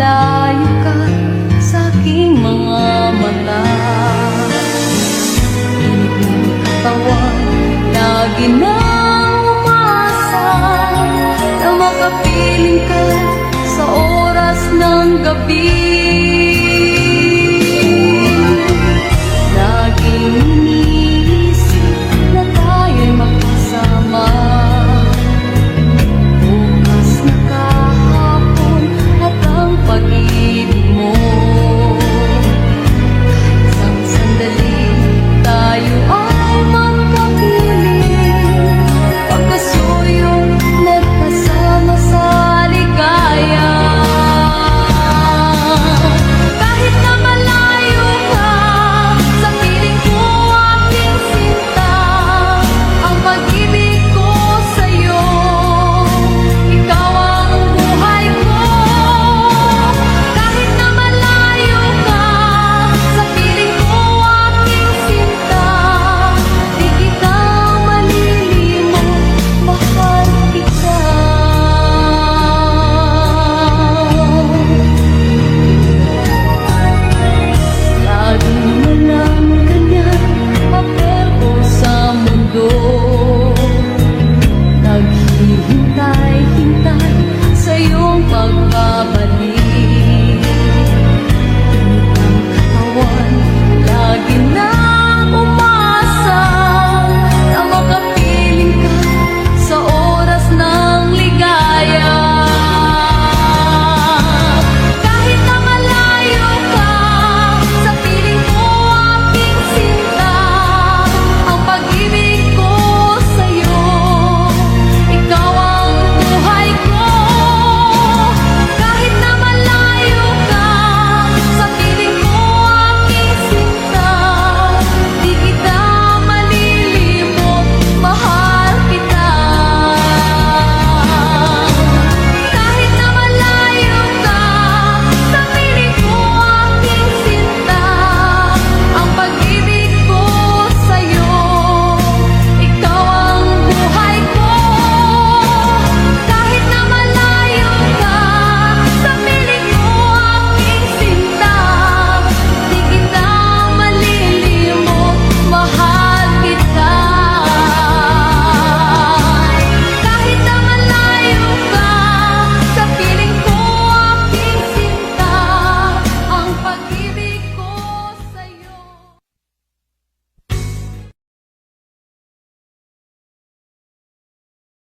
malayo ka sa aking mga mata. Ibig katawan, lagi na umasa Na makapiling ka sa oras ng gabi.